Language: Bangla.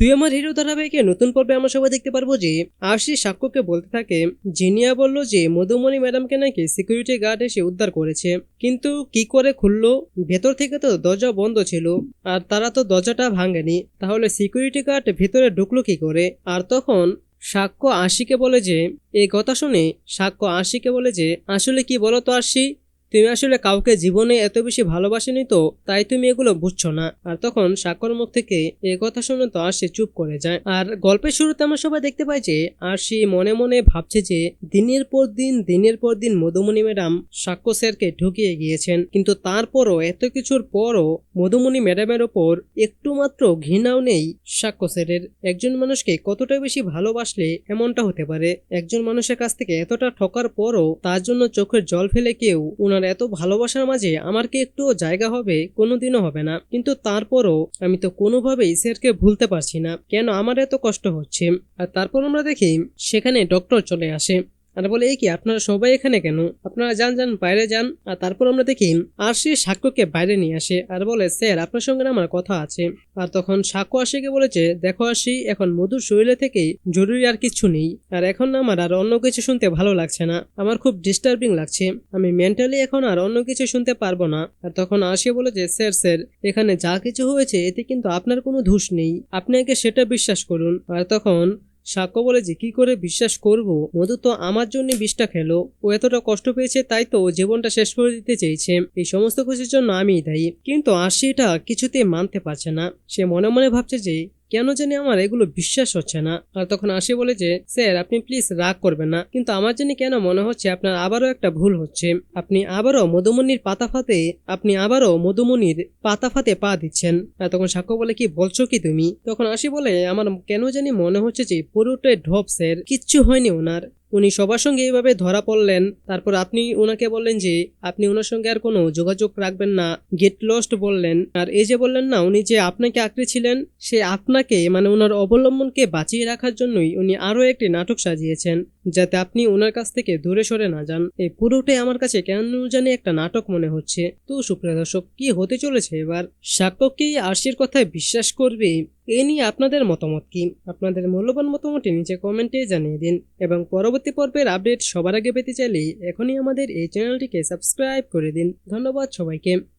তুই আমার হিরো ধারাবাহিকে নতুন পর্বে আমরা সবাই দেখতে পারব যে আশি সাক্ষ্যকে বলতে থাকে, জিনিয়া বলল যে মধুমণি ম্যাডামকে নাকি সিকিউরিটি গার্ড এসে উদ্ধার করেছে। কিন্তু কি করে খুললো? ভেতর থেকে তো দরজা বন্ধ ছিল, আর তারা তো দরজাটা ভাঙেনি। তাহলে সিকিউরিটি গার্ড ভেতরে ঢুকলো কি করে? আর তখন সাক্ষ্য আশিকে বলে যে এই কথা শুনে সাক্ষ্য আশিকে বলে যে, আসলে কি বলো তো আশি তুমি আসলে কাউকে জীবনে এত বেশি ভালোবাসেনি তো, তাই তুমি এগুলো বুঝছ না। আর তখন সাক্ষর মুখ থেকে এ কথা শুনে তো আর সে চুপ করে যায়। আর গল্পের শুরুতে আমরা সবাই দেখতে পাই যে আর সে মনে মনে ভাবছে যে, দিনের পর দিন, দিনের পর দিন মধুমণি ম্যাডাম সাক্ষ্য স্যারকে ঢুকিয়ে গিয়েছেন। কিন্তু তারপরও এত কিছুর পরও মধুমণি ম্যাডামের ওপর একটু মাত্র ঘৃণাও নেই সাক্ষ্য স্যারের। একজন মানুষকে কতটা বেশি ভালোবাসলে এমনটা হতে পারে? একজন মানুষের কাছ থেকে এতটা ঠকার পরও তার জন্য চোখের জল ফেলে কেউ ওনার এত ভালোবাসার মাঝে আমার কি একটু জায়গা হবে? কোনোদিনও হবে না। কিন্তু তারপরও আমি তো কোনোভাবেই স্যারকে ভুলতে পারছি না। কেন আমার এত কষ্ট হচ্ছে? আর তারপর আমরা দেখি সেখানে ডক্টর চলে আসে। আর বলে এই কি, আপনারা সবাই এখানে কেন? আপনারা যান যান, বাইরে যান। আর তারপর আমরা দেখি আর সে সাক্ষ্যকে বাইরে নিয়ে আসে আর বলে, স্যার, আপনার সঙ্গে আমার কথা আছে। আর তখন সাক্ষ্য আশিকে বলেছে দেখো আসি এখন মধুর শরীরে থেকেই জরুরি আর কিছু নেই। আর এখন আমার আর অন্য কিছু শুনতে ভালো লাগছে না। আমার খুব ডিস্টার্বিং লাগছে। আমি মেন্টালি এখন আর অন্য কিছু শুনতে পারব না। আর তখন আসি বলে যে, স্যার স্যার, এখানে যা কিছু হয়েছে, এতে কিন্তু আপনার কোনো দোষ নেই। আপনি আগে সেটা বিশ্বাস করুন। আর তখন সাক্ষ্য বলে যে, কি করে বিশ্বাস করব? মধু তো আমার জন্য বিষটা খেলো। ও এতটা কষ্ট পেয়েছে, তাই তো জীবনটা শেষ করে দিতে চেয়েছে। এই সমস্ত কিছুর জন্য আমি দায়ী। কিন্তু আশি এটা কিছুতেই মানতে পারছে না। সে মনে মনে ভাবছে যে কেন জানি আমার এগুলো বিশ্বাস হচ্ছে না। আর তখন আশি বলে যে, স্যার, আপনি প্লিজ রাগ করবেন না। কিন্তু আমার জানি কেন মনে হচ্ছে আপনার আবারও একটা ভুল হচ্ছে। আপনি আবারও মধুমণির পাতা ফাতে আপনি আবারও মধুমণির পাতা ফাতে পা দিচ্ছেন। আর তখন সাক্ষ্য বলে, কি বলছো কি তুমি? তখন আশি বলে, আমার কেন জানি মনে হচ্ছে যে, পুরোটাই ঢপ, স্যার। কিচ্ছু হয়নি ওনার। উনি সবার সঙ্গে এইভাবে ধরা পড়লেন, তারপর আপনি ওনাকে বললেন যে, আপনি ওনার সঙ্গে আর কোনো যোগাযোগ রাখবেন না গেট লস্ট বললেন। আর এই যে বললেন না, উনি যে আপনাকে আঁকড়ে ছিলেন, সে আপনাকে মানে ওনার অবলম্বনকে বাঁচিয়ে রাখার জন্যই উনি আরও একটি নাটক সাজিয়েছেন। যাতে আপনি ওনার কাছ থেকে দূরে সরে না যান। এই পুরোটাই আমার কাছে কেন জানি একটা নাটক মনে হচ্ছে। তো সুপ্রিয় দর্শক, কি হতে চলেছে এবার? সাক্ষ্য কি আরশির কথায় বিশ্বাস করবে এ নিয়ে আপনাদের মতামত কি? আপনাদের মূল্যবান মতামতটি নিচে কমেন্টে জানিয়ে দিন এবং পরবর্তী পর্বের আপডেট সবার আগে পেতে চাইলে এখনই আমাদের এই চ্যানেলটিকে সাবস্ক্রাইব করে দিন। ধন্যবাদ সবাইকে।